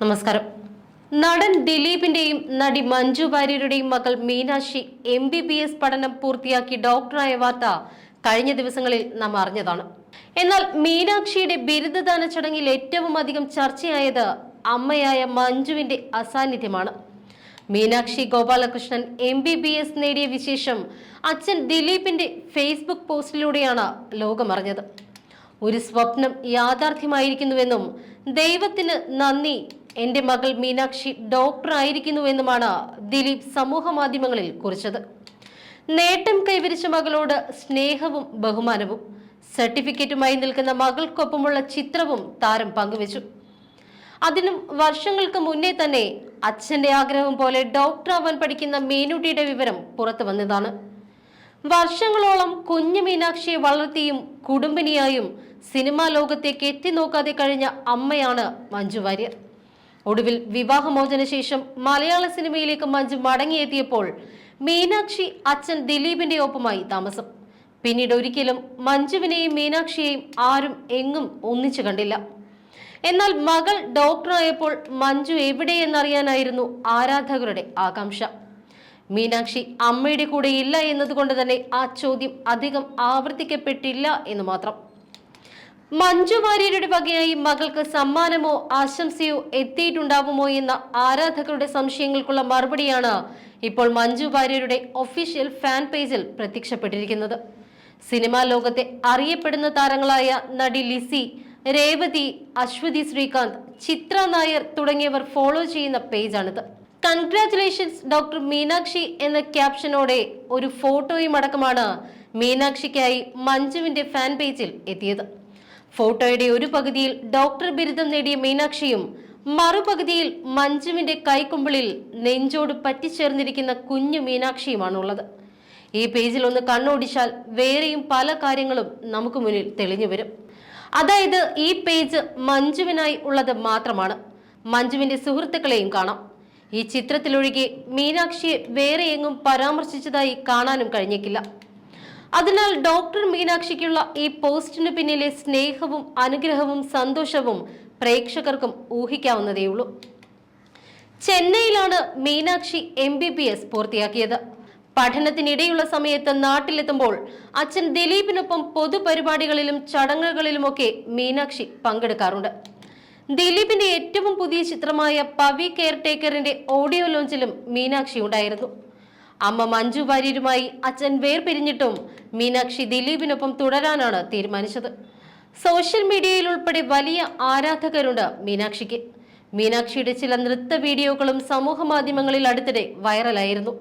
നമസ്കാരം. നടൻ ദിലീപിന്റെയും നടി മഞ്ജു വാര്യരുടെയും മകൾ Meenakshi M B B S പഠനം പൂർത്തിയാക്കി ഡോക്ടറായ വാർത്ത കഴിഞ്ഞ ദിവസങ്ങളിൽ നാം അറിഞ്ഞതാണ്. എന്നാൽ മീനാക്ഷിയുടെ ബിരുദദാന ചടങ്ങിൽ ഏറ്റവും അധികം ചർച്ചയായത് അമ്മയായ മഞ്ജുവിന്റെ അസാന്നിധ്യമാണ്. Meenakshi Gopalakrishnan M B B S നേടിയ വിശേഷം അച്ഛൻ ദിലീപിന്റെ ഫേസ്ബുക്ക് പോസ്റ്റിലൂടെയാണ് ലോകമറിഞ്ഞത്. ഒരു സ്വപ്നം യാഥാർത്ഥ്യമായിരിക്കുന്നുവെന്നും ദൈവത്തിന് നന്ദി എന്റെ മകൾ മീനാക്ഷി ഡോക്ടർ ആയിരിക്കുന്നുവെന്നുമാണ് ദിലീപ് സമൂഹ മാധ്യമങ്ങളിൽ കുറിച്ചത്. നേട്ടം കൈവരിച്ച മകളോട് സ്നേഹവും ബഹുമാനവും സർട്ടിഫിക്കറ്റുമായി നിൽക്കുന്ന മകൾക്കൊപ്പമുള്ള ചിത്രവും താരം പങ്കുവച്ചു. അതിനും വർഷങ്ങൾക്ക് മുന്നേ തന്നെ അച്ഛന്റെ ആഗ്രഹം പോലെ ഡോക്ടർ ഡോക്ടറാവാൻ പഠിക്കുന്ന മീനുട്ടിയുടെ വിവരം പുറത്തു വന്നതാണ്. വർഷങ്ങളോളം കുഞ്ഞു മീനാക്ഷിയെ വളർത്തിയും കുടുംബിനിയായും സിനിമാ ലോകത്തേക്ക് എത്തി നോക്കാതെ കഴിഞ്ഞ അമ്മയാണ് മഞ്ജു വാര്യർ. ഒടുവിൽ വിവാഹമോചനശേഷം മലയാള സിനിമയിലേക്ക് മഞ്ജു മടങ്ങിയെത്തിയപ്പോൾ മീനാക്ഷി അച്ഛൻ ദിലീപിന്റെ ഒപ്പമായി താമസം. പിന്നീട് ഒരിക്കലും മഞ്ജുവിനെയും മീനാക്ഷിയെയും ആരും എങ്ങും ഒന്നിച്ചു കണ്ടില്ല. എന്നാൽ മകൾ ഡോക്ടറായപ്പോൾ മഞ്ജു എവിടെയെന്നറിയാനായിരുന്നു ആരാധകരുടെ ആകാംക്ഷ. മീനാക്ഷി അമ്മയുടെ കൂടെ ഇല്ല എന്നതുകൊണ്ട് തന്നെ ആ ചോദ്യം അധികം ആവർത്തിക്കപ്പെട്ടില്ല എന്ന് മാത്രം. മഞ്ജു വാര്യരുടെ വകയായി മകൾക്ക് സമ്മാനമോ ആശംസയോ എത്തിയിട്ടുണ്ടാവുമോ എന്ന ആരാധകരുടെ സംശയങ്ങൾക്കുള്ള മറുപടിയാണ് ഇപ്പോൾ മഞ്ജു വാര്യരുടെ ഒഫീഷ്യൽ ഫാൻ പേജിൽ പ്രത്യക്ഷപ്പെട്ടിരിക്കുന്നത്. സിനിമാ ലോകത്തെ അറിയപ്പെടുന്ന താരങ്ങളായ നടി ലിസി രേവതി അശ്വതി ശ്രീകാന്ത് ചിത്ര നായർ തുടങ്ങിയവർ ഫോളോ ചെയ്യുന്ന പേജാണിത് കൺഗ്രാറ്റുലേഷൻസ് ഡോക്ടർ മീനാക്ഷി എന്ന ക്യാപ്ഷനോടെ ഒരു ഫോട്ടോയും അടക്കമാണ് മീനാക്ഷിക്കായി മഞ്ജുവിന്റെ ഫാൻ പേജിൽ എത്തിയത്. ഫോട്ടോയുടെ ഒരു പകുതിയിൽ ഡോക്ടർ ബിരുദം നേടിയ മീനാക്ഷിയും മറുപകുതിയിൽ മഞ്ജുവിന്റെ കൈക്കുമ്പിളിൽ നെഞ്ചോട് പറ്റിച്ചേർന്നിരിക്കുന്ന കുഞ്ഞു മീനാക്ഷിയുമാണുള്ളത്. ഈ പേജിൽ ഒന്ന് കണ്ണോടിച്ചാൽ വേറെയും പല കാര്യങ്ങളും നമുക്ക് മുന്നിൽ തെളിഞ്ഞു വരും. അതായത് ഈ പേജ് മഞ്ജുവിനായി ഉള്ളത് മാത്രമാണ്. മഞ്ജുവിന്റെ സുഹൃത്തുക്കളെയും കാണാം. ഈ ചിത്രത്തിലൊഴികെ മീനാക്ഷിയെ വേറെ എങ്ങും പരാമർശിച്ചതായി കാണാനും കഴിഞ്ഞേക്കില്ല. അതിനാൽ ഡോക്ടർ മീനാക്ഷിക്കുള്ള ഈ പോസ്റ്റിന് പിന്നിലെ സ്നേഹവും അനുഗ്രഹവും സന്തോഷവും പ്രേക്ഷകർക്കും ഊഹിക്കാവുന്നതേയുള്ളൂ ചെന്നൈയിലാണ് Meenakshi M B B S പൂർത്തിയാക്കിയത്. പഠനത്തിനിടെയുള്ള സമയത്ത് നാട്ടിലെത്തുമ്പോൾ അച്ഛൻ ദിലീപിനൊപ്പം പൊതുപരിപാടികളിലും ചടങ്ങുകളിലുമൊക്കെ മീനാക്ഷി പങ്കെടുക്കാറുണ്ട്. ദിലീപിന്റെ ഏറ്റവും പുതിയ ചിത്രമായ പവി കെയർടേക്കറിന്റെ ഓഡിയോ ലോഞ്ചിലും മീനാക്ഷി ഉണ്ടായിരുന്നു. അമ്മ മഞ്ജു വാര്യരുമായി അച്ഛൻ വേർപിരിഞ്ഞിട്ടും മീനാക്ഷി ദിലീപിനൊപ്പം തുടരാനാണ് തീരുമാനിച്ചത്. സോഷ്യൽ മീഡിയയിൽ ഉൾപ്പെടെ വലിയ ആരാധകരുണ്ട് മീനാക്ഷിക്ക്. മീനാക്ഷിയുടെ ചില നൃത്ത വീഡിയോകളും സമൂഹ മാധ്യമങ്ങളിൽ അടുത്തിടെ വൈറലായിരുന്നു.